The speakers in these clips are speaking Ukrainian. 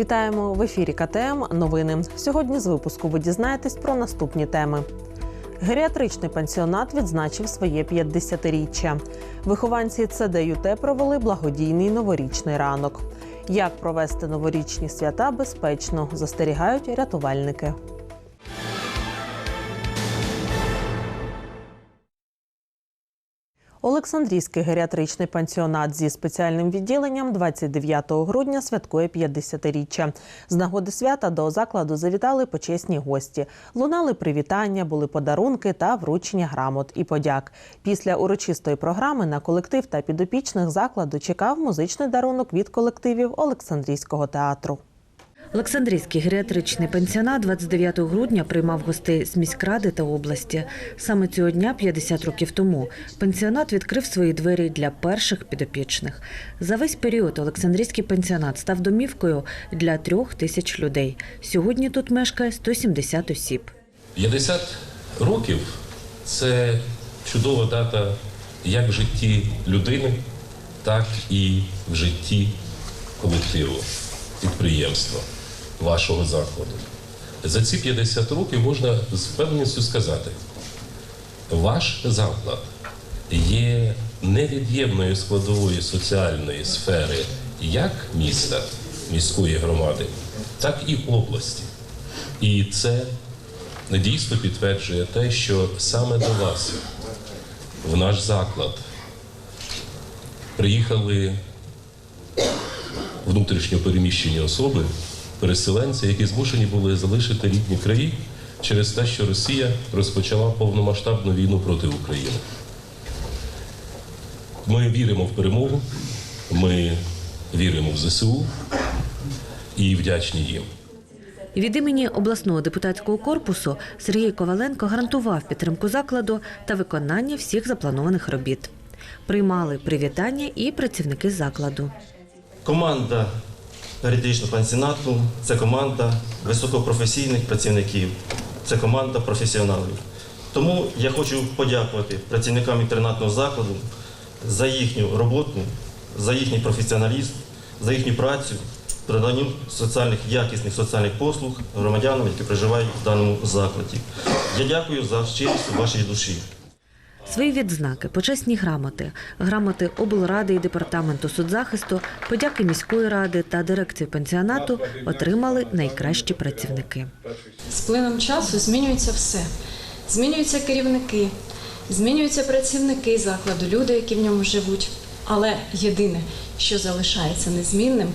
Вітаємо в ефірі КТМ. Новини. Сьогодні з випуску ви дізнаєтесь про наступні теми. Геріатричний пансіонат відзначив своє 50-річчя. Вихованці ЦДЮТ провели благодійний новорічний ранок. Як провести новорічні свята безпечно, застерігають рятувальники. Олександрійський геріатричний пансіонат зі спеціальним відділенням 29 грудня святкує 50-річчя. З нагоди свята до закладу завітали почесні гості. Лунали привітання, були подарунки та вручення грамот і подяк. Після урочистої програми на колектив та підопічних закладу чекав музичний дарунок від колективів Олександрійського театру. Олександрійський геріатричний пансіонат 29 грудня приймав гостей з міськради та області. Саме цього дня, 50 років тому, пансіонат відкрив свої двері для перших підопічних. За весь період Олександрійський пансіонат став домівкою для трьох тисяч людей. Сьогодні тут мешкає 170 осіб. 50 років це чудова дата як в житті людини, так і в житті колективу, підприємства, вашого закладу. За ці 50 років можна з впевненістю сказати, ваш заклад є невід'ємною складовою соціальної сфери як міста, міської громади, так і області. І це дійсно підтверджує те, що саме до вас, в наш заклад, приїхали внутрішньо переміщені особи, переселенці, які змушені були залишити рідні краї через те, що Росія розпочала повномасштабну війну проти України. Ми віримо в перемогу, ми віримо в ЗСУ і вдячні їм. Від імені обласного депутатського корпусу Сергій Коваленко гарантував підтримку закладу та виконання всіх запланованих робіт. Приймали привітання і працівники закладу. Команда геріатричного пансіонату це команда високопрофесійних працівників, це команда професіоналів. Тому я хочу подякувати працівникам інтернатного закладу за їхню роботу, за їхній професіоналізм, за їхню працю, приданню соціальних якісних соціальних послуг громадянам, які проживають в даному закладі. Я дякую за щирість у вашій душі. Свої відзнаки, почесні грамоти, грамоти облради і департаменту соцзахисту, подяки міської ради та дирекції пансіонату отримали найкращі працівники. З плином часу змінюється все. Змінюються керівники, змінюються працівники закладу, люди, які в ньому живуть. Але єдине, що залишається незмінним,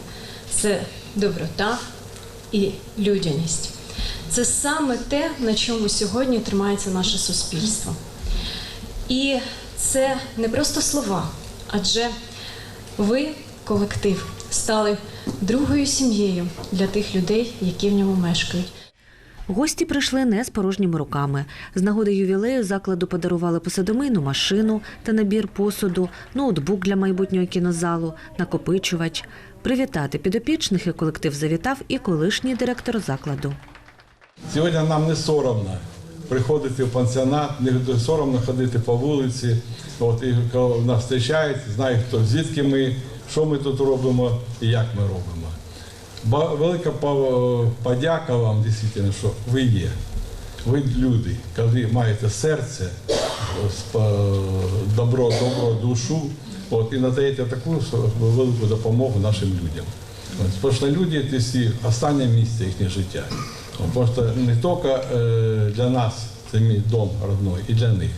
це доброта і людяність. Це саме те, на чому сьогодні тримається наше суспільство. І це не просто слова, адже ви, колектив, стали другою сім'єю для тих людей, які в ньому мешкають. Гості прийшли не з порожніми руками. З нагоди ювілею закладу подарували посудомийну машину та набір посуду, ноутбук для майбутнього кінозалу, накопичувач. Привітати підопічних і колектив завітав і колишній директор закладу. Сьогодні нам не соромно приходити в пансіонат, не соромно ходити по вулиці. От, і коли нас зустрічають, знають, хто звідки ми, що ми тут робимо і як ми робимо. Велика подяка вам, дійсно, що ви є. Ви люди, коли маєте серце, добро, добро душу, от, і надаєте таку велику допомогу нашим людям. Тому що люди це останнє місце їхнього життя. От, Тому не тільки е, для нас це мій дом родной, і для них.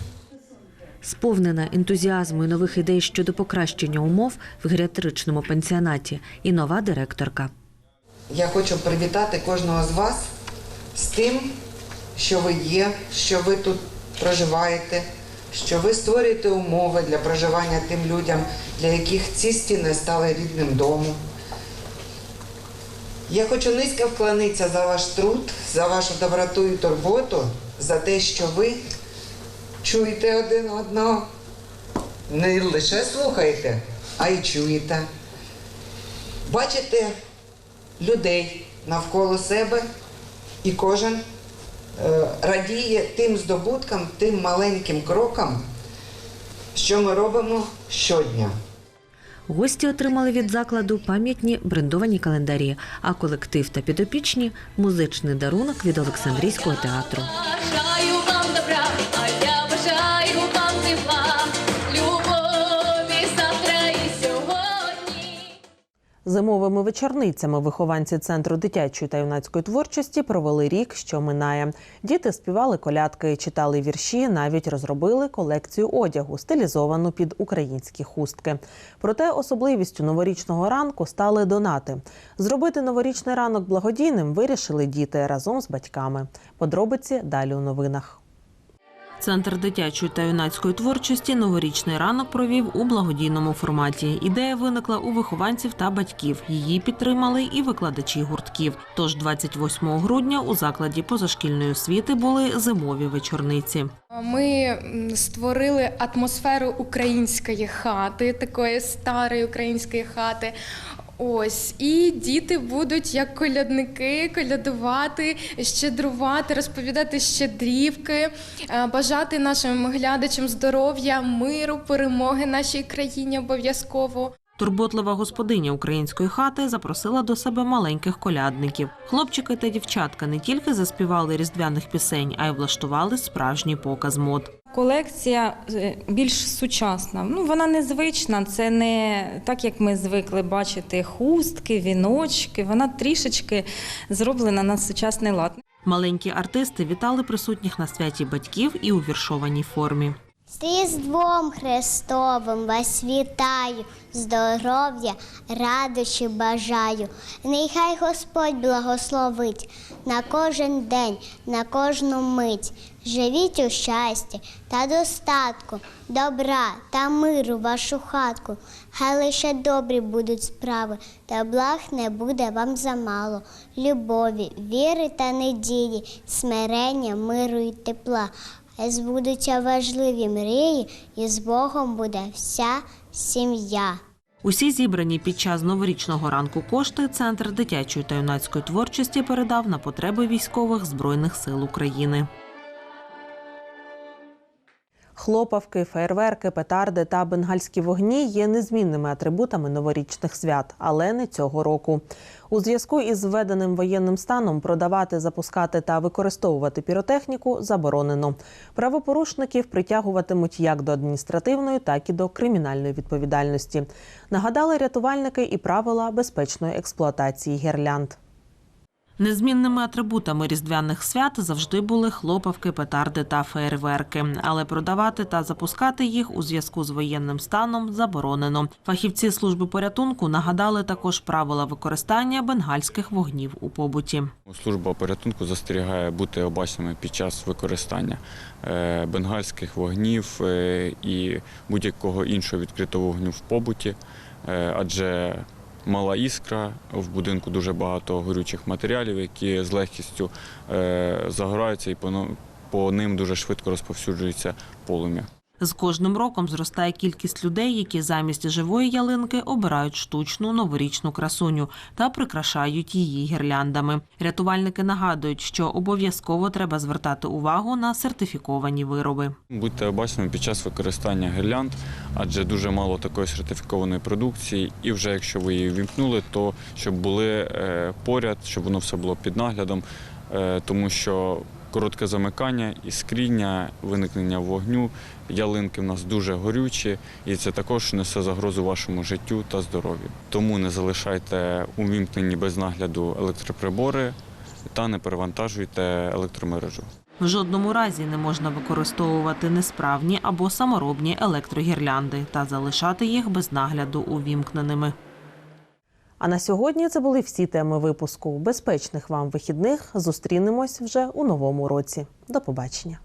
Сповнена ентузіазму і нових ідей щодо покращення умов в геріатричному пансіонаті і нова директорка. Я хочу привітати кожного з вас з тим, що ви є, що ви тут проживаєте, що ви створюєте умови для проживання тим людям, для яких ці стіни стали рідним домом. Я хочу низько вклонитися за ваш труд, за вашу доброту і турботу, за те, що ви чуєте один одного, не лише слухаєте, а й чуєте. Бачите людей навколо себе, і кожен е, радіє тим здобуткам, тим маленьким крокам, що ми робимо щодня. Гості отримали від закладу пам'ятні брендовані календарі, а колектив та підопічні музичний дарунок від Олександрійського театру. Зимовими вечорницями вихованці центру дитячої та юнацької творчості провели рік, що минає. Діти співали колядки, читали вірші, навіть розробили колекцію одягу, стилізовану під українські хустки. Проте особливістю новорічного ранку стали донати. Зробити новорічний ранок благодійним вирішили діти разом з батьками. Подробиці далі у новинах. Центр дитячої та юнацької творчості новорічний ранок провів у благодійному форматі. Ідея виникла у вихованців та батьків. Її підтримали і викладачі гуртків. Тож 28 грудня у закладі позашкільної освіти були зимові вечорниці. Ми створили атмосферу української хати, такої старої української хати. Ось і діти будуть як колядники колядувати, щедрувати, розповідати щедрівки, е, бажати нашим глядачам здоров'я, миру, перемоги нашій країні обов'язково. Турботлива господиня української хати запросила до себе маленьких колядників. Хлопчики та дівчатка не тільки заспівали різдвяних пісень, а й влаштували справжній показ мод. Колекція е, більш сучасна. Ну, вона незвична, це не так, як ми звикли бачити хустки, віночки. Вона трішечки зроблена на сучасний лад. Маленькі артисти вітали присутніх на святі батьків і у віршованій формі. З Різдвом Христовим вас вітаю, здоров'я, радощі бажаю. Нехай Господь благословить на кожен день, на кожну мить. Живіть у щасті та достатку, добра та миру вашу хатку. Хай лише добрі будуть справи, та благ не буде вам замало. Любові, віри та надії, смирення, миру і тепла. Хай збудуться важливі мрії, і з Богом буде вся сім'я. Усі зібрані під час новорічного ранку кошти центр дитячої та юнацької творчості передав на потреби військових збройних сил України. Хлопавки, фейерверки, петарди та бенгальські вогні є незмінними атрибутами новорічних свят, але не цього року. У зв'язку із введеним воєнним станом продавати, запускати та використовувати піротехніку заборонено. Правопорушників притягуватимуть як до адміністративної, так і до кримінальної відповідальності. Нагадали рятувальники і правила безпечної експлуатації гірлянд. Незмінними атрибутами різдвяних свят завжди були хлопавки, петарди та фейерверки, але продавати та запускати їх у зв'язку з воєнним станом заборонено. Фахівці служби порятунку нагадали також правила використання бенгальських вогнів у побуті. Служба порятунку застерігає бути обачними під час використання е, бенгальських вогнів е, і будь-якого іншого відкритого вогню в побуті, е, адже мала іскра в будинку дуже багато горючих матеріалів, які з легкістю е, загораються і по ним дуже швидко розповсюджується полум'я. З кожним роком зростає кількість людей, які замість живої ялинки обирають штучну новорічну красуню та прикрашають її гірляндами. Рятувальники нагадують, що обов'язково треба звертати увагу на сертифіковані вироби. Будьте обачними під час використання гірлянд, адже дуже мало такої сертифікованої продукції, і вже якщо ви її вімкнули, то щоб були е, поряд, щоб воно все було під наглядом, е, тому що коротке замикання, іскріння, виникнення вогню, ялинки в нас дуже горючі, і це також несе загрозу вашому життю та здоров'ю. Тому не залишайте увімкнені без нагляду електроприбори та не перевантажуйте електромережу. В жодному разі не можна використовувати несправні або саморобні електрогірлянди та залишати їх без нагляду увімкненими. А на сьогодні це були всі теми випуску. Безпечних вам вихідних. Зустрінемось вже у новому році. До побачення.